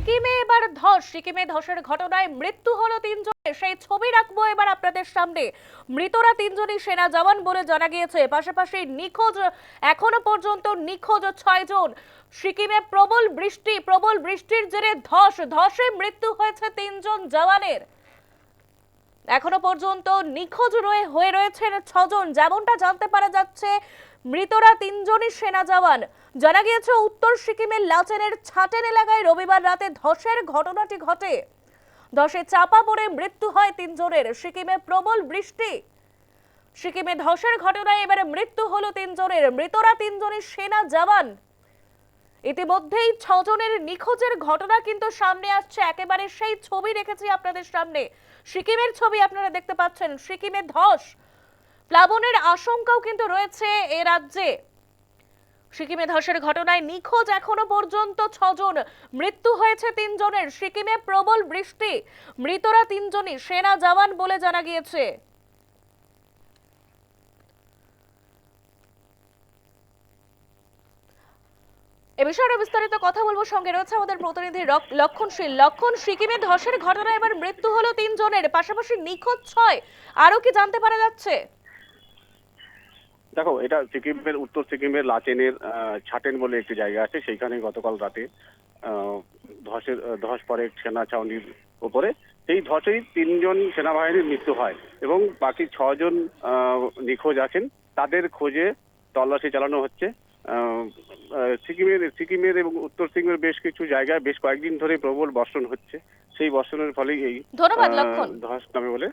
সিকিমে এবার ধস। সিকিমে ধসের ঘটনায় মৃত্যু হলো তিনজনের। সেই ছবি রাখব এবার আপনাদের সামনে। মৃতরা তিনজনই সেনা জওয়ান বলে জানা গিয়েছে। পাশাপাশি নিখোঁজ, এখনও পর্যন্ত নিখোঁজ ছয়জন সিকিমে প্রবল বৃষ্টি, প্রবল বৃষ্টির জেরে ধস। ধসে মৃত্যু হয়েছে তিনজন জওয়ানের। এখনও পর্যন্ত নিখোঁজ রয়ে হয়ে রয়েছেন ছজন। যেমনটা জানতে পারা যাচ্ছে, মৃতরা তিনজনই সেনা জওয়ান। জানা গিয়েছে, উত্তর সিকিমের লাচেনের ছাটেন এলাকায় রবিবার রাতে ধসের ঘটনাটি ঘটে। ধসে চাপা পড়ে মৃত্যু হয় তিনজনের। সিকিমে প্রবল বৃষ্টি। সিকিমে ধসের ঘটনায় এবারে মৃত্যু হলো তিনজনের। মৃতরা তিনজনই সেনা জওয়ান। ইতিমধ্যেই ছজনের নিখোঁজের ঘটনা কিন্তু সামনে আসছে। একেবারে সেই ছবি রেখেছি আপনাদের সামনে। সিকিমের ছবি আপনারা দেখতে পাচ্ছেন। সিকিমে ধস। প্লাবনের আশঙ্কাও কিন্তু রয়েছে এ রাজ্যে। সিকিমে ধসের ঘটনায় নিখোঁজ এখনও পর্যন্ত ছজন। মৃত্যু হয়েছে তিনজনের। সিকিমে প্রবল বৃষ্টি। মৃতরা তিনজনই। সেনা জওয়ান বলে জানা গিয়েছে। এ বিষয়ে বিস্তারিত কথা বলব। সঙ্গে রয়েছে আমাদের প্রতিনিধি রক- লক্ষণশীল লক্ষণ সিকিমে ধসের ঘটনায় এবার মৃত্যু হলো তিনজনের। পাশাপাশি নিখোঁজ ছয়। আরও কি জানতে পারা যাচ্ছে? দেখো, এটা সিকিমের, উত্তর সিকিমের লাচেনের ছাটেন বলে একটি জায়গা আছে। সেইখানে গতকাল রাতে ধসের ধস পড়ে সেনা ছাউনির উপরে সেই ধসেই তিনজন সেনাবাহিনীর মৃত্যু হয় এবং বাকি ছজন নিখোঁজ আছেন। তাদের খোঁজে তল্লাশি চালানো হচ্ছে। সিকিমের সিকিমের এবং উত্তর সিকিমের বেশ কিছু জায়গায় বেশ কয়েকদিন ধরে প্রবল বর্ষণ হচ্ছে। সেই বর্ষণের ফলেই এই ধস নামে বলে